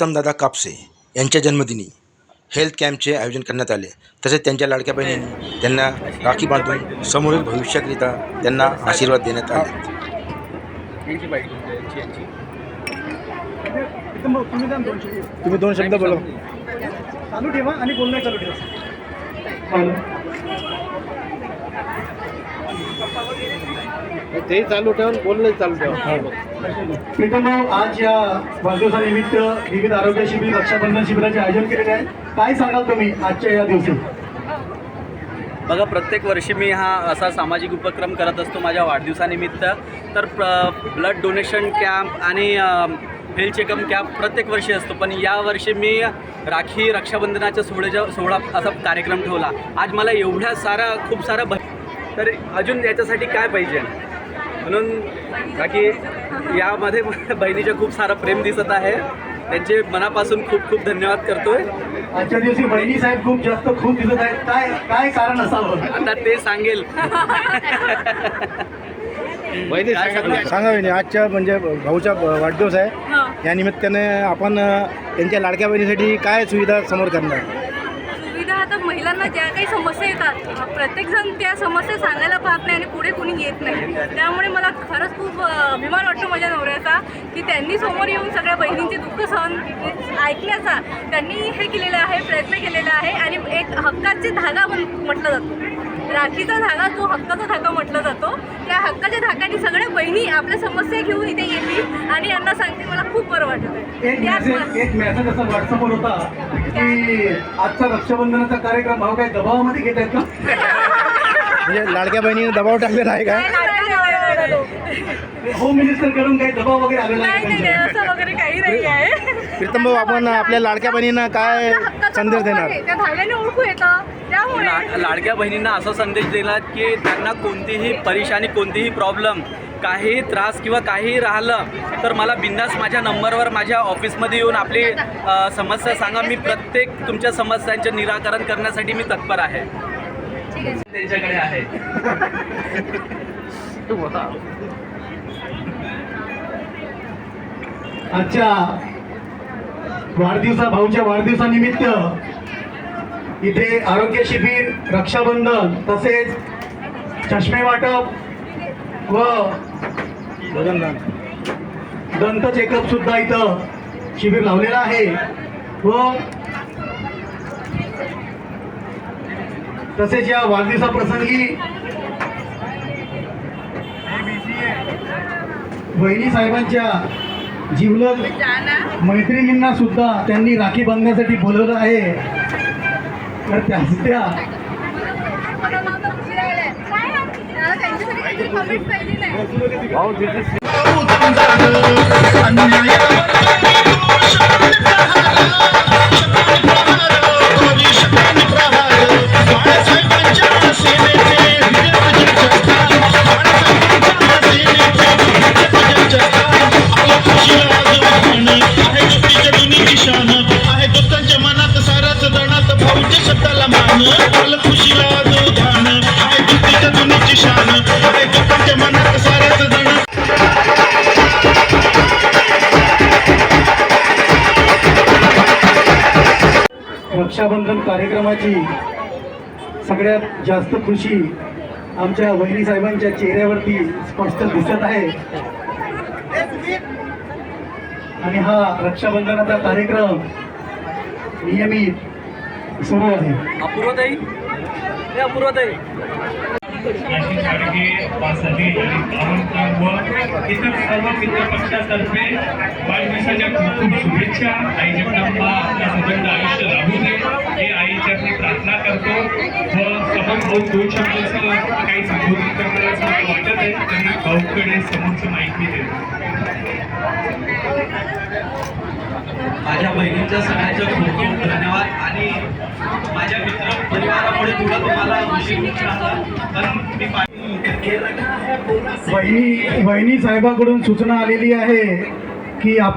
प्रीतमदादा कापसे यांच्या जन्मदिनी हेल्थ कॅम्पचे आयोजन करण्यात आले. तसेच त्यांच्या लाडक्या बहिणींनी त्यांना राखी बांधून समोरील भविष्याकरिता त्यांना आशीर्वाद देण्यात आले. तुम्ही दोन शब्द बोला. चालू ठेवा आणि बोलणं चालू ठेवा. ते चालू ठेवून बोलणं चालू ठेवा. मित्रांनो आज या वाढदिवसानिमित्त विविध आरोग्य शिबिर रक्षाबंधन शिबिराचे आयोजन केलेले आहे. काय सांगाल तुम्ही आजच्या या दिवशी? बघा प्रत्येक वर्षी मी हा असा सामाजिक उपक्रम करत असतो माझ्या वाढदिवसानिमित्त. तर प्र ब्लड डोनेशन कॅम्प आणि हेल्थ चेकअप कॅम्प प्रत्येक वर्षी असतो. पण यावर्षी मी राखी रक्षाबंधनाच्या सोहळ्याच्या सोहळा असा कार्यक्रम ठेवला. आज मला एवढ्या सारा खूप सारा ब तर अजून याच्यासाठी काय पाहिजे? म्हणून राखी यामध्ये बहिणीचं खूप सारं प्रेम दिसत आहे. त्यांचे मनापासून खूप खूप धन्यवाद करतोय. आजच्या दिवशी बहिणी साहेब खूप जास्त खूप दिसत आहेत. काय काय कारण असावं? आता ते सांगेल. काय सांगा वहिनी आजच्या म्हणजे भाऊचा वाढदिवस आहे. या निमित्ताने आपण त्यांच्या लाडक्या बहिणीसाठी काय सुविधा समोर करणार? महिलांना ज्या काही समस्या येतात प्रत्येकजण त्या समस्या सांगायला पाहत नाही आणि पुढे कोणी येत नाही. त्यामुळे मला खरंच खूप अभिमान वाटतो माझ्या नवऱ्याचा की त्यांनी समोर येऊन सगळ्या बहिणींचे दुःख सहन ऐकण्याचा त्यांनी हे केलेलं आहे प्रयत्न केलेला आहे आणि एक हक्काचे धागा म्हटलं जातो. राखीचा धागा जो हक्काचा धागा म्हटला जातो त्या हक्काच्या धागाने सगळ्या बहिणी आपल्या समस्या घेऊन इथे येतील आणि यांना सांगते मला खूप बरं वाटत आहे एक मेसेज एक मेसेज असा व्हॉट्सअपवर होता की आजचा रक्षाबंधनाचा कार्यक्रम भाऊ काय दबावामध्ये घेत आहेत का म्हणजे लाडक्या बहिणीने दबाव टाकलेला आहे नाही, का. होम मिनिस्टरकडून काही दबाव वगैरे आलेला नाही आहे नाही नाही, त्यांच्यावर? असं वगैरे काही नाही आहे प्रीतम भाऊ आपण आपल्या लाडक्या बहिणींना काय संदेश देणार. आहे, त्या धाग्याने ओळखू येतं. त्यामुळे ला- लाडक्या बहिणींना असा संदेश दिला की त्यांना कोणतीही परेशानी कोणतीही प्रॉब्लेम काही त्रास किंवा काही राहिलं तर मला बिंदास माझ्या नंबरवर माझ्या ऑफिसमध्ये येऊन आपली समस्या सांगा. मी प्रत्येक तुमच्या समस्यांचे निराकरण करण्यासाठी मी तत्पर आहे. त्यांच्याकडे आहे. आजच्या वाढदिवसा भाऊच्या वाढदिवसानिमित्त इथे आरोग्य शिबिर रक्षाबंधन तसेच चष्मे वाटप व दंत चेकअप सुद्धा इथं शिबिर लावलेलं आहे व तसेच या वाढदिवसाप्रसंगी बहिणी साहेबांच्या जीवलग मैत्रिणींना सुद्धा त्यांनी राखी बांधण्यासाठी बोलवलं आहे. तर त्या त्या त्यांच्यासाठी रक्षाबंधन कार्यक्रमाची सगळ्यात जास्त खुशी आमच्या वहिनी साहेबांच्या चेहऱ्यावरती स्पष्ट दिसत आहे. आणि हा रक्षाबंधनाचा कार्यक्रम नियमित सुरू आहे. अपूर्वताई. हे अपूर्वताई. अशी साडगे वासने आणि गावणकर व इतर सर्व मित्र पक्षातर्फे वाढदिवसाच्या खूप खूप शुभेच्छा. आई जगदंबा आपल्या सुगंध आयुष्य लाभू दे आईच्या मी प्रार्थना करतो. व समोर भाऊ दोन शब्दाचं काही संबोधित करताना असं मला वाटत आहे त्यांनी भाऊकडे समोरची माहिती देतो माझ्या बहिणींच्या सगळ्यांच्या खूप खूप धन्यवाद. आणि माझ्या मित्र परिवारामुळे थोडं तुम्हाला उशीर राहिला. पण मी वहिनी वहिनी साहेबाकडून सूचना आलेली आहे की आप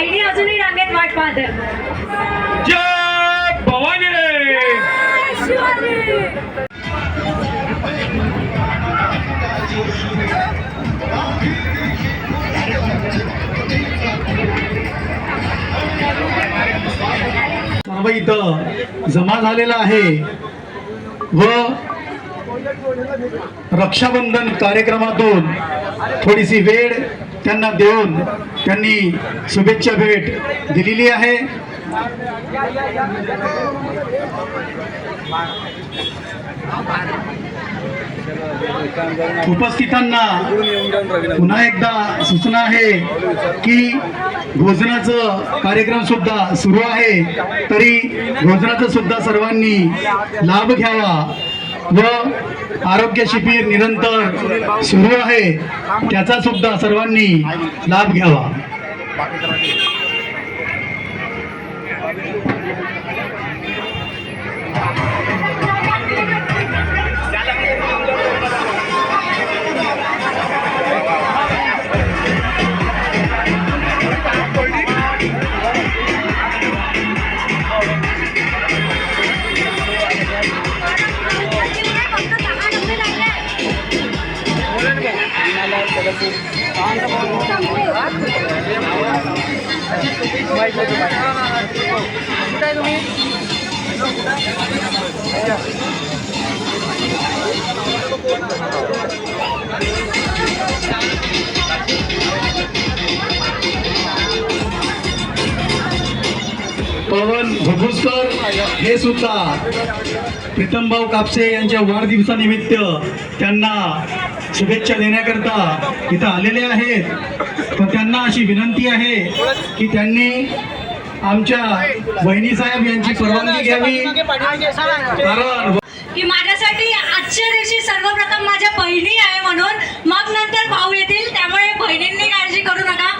बहिणी अजूनही रांगेत वाट पाहत. जय भवानी सर्व इथं जमा झालेला आहे व रक्षाबंधन कार्यक्रमातून थोडीशी वेळ त्यांना देऊन त्यांनी शुभेच्छा भेट दिलेली आहे. उपस्थितांना पुन्हा एकदा सूचना आहे की भोजनाचं कार्यक्रम सुद्धा सुरू आहे. तरी भोजनाचा सुद्धा सर्वांनी लाभ घ्यावा. व आरोग्य शिबिर निरंतर सुरू आहे. त्याचा सुद्धा सर्वांनी लाभ घ्यावा. पवन भुभुसकर हे सुद्धा प्रीतमभाऊ कापसे यांच्या वाढदिवसानिमित्त त्यांना शुभेच्छा देण्याकरता इथं आलेले आहेत. पण त्यांना अशी विनंती आहे की त्यांनी आमच्या वहिनीसाहेब यांची परवानगी घ्यावी. कारण की माझ्यासाठी आजच्या दिवशी सर्वप्रथम माझ्या बहिणी आहे म्हणून मग नंतर भाऊ येतील त्यामुळे बहिणींनी काळजी करू नका.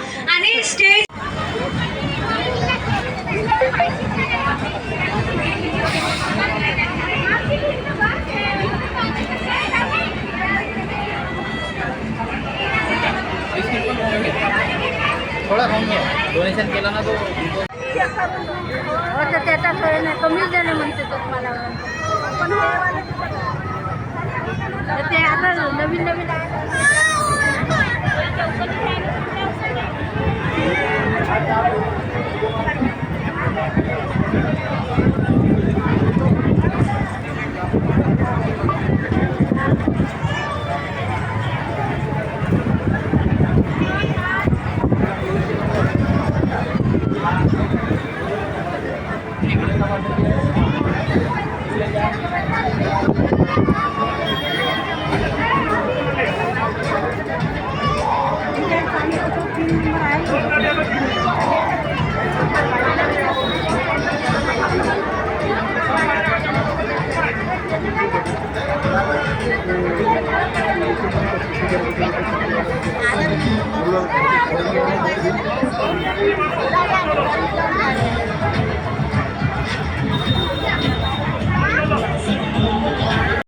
ना तो. हो तर त्याचा सोय नाही कमीच देणं म्हणते तो मला पण हो, ते आता नवीन नवीन आहे.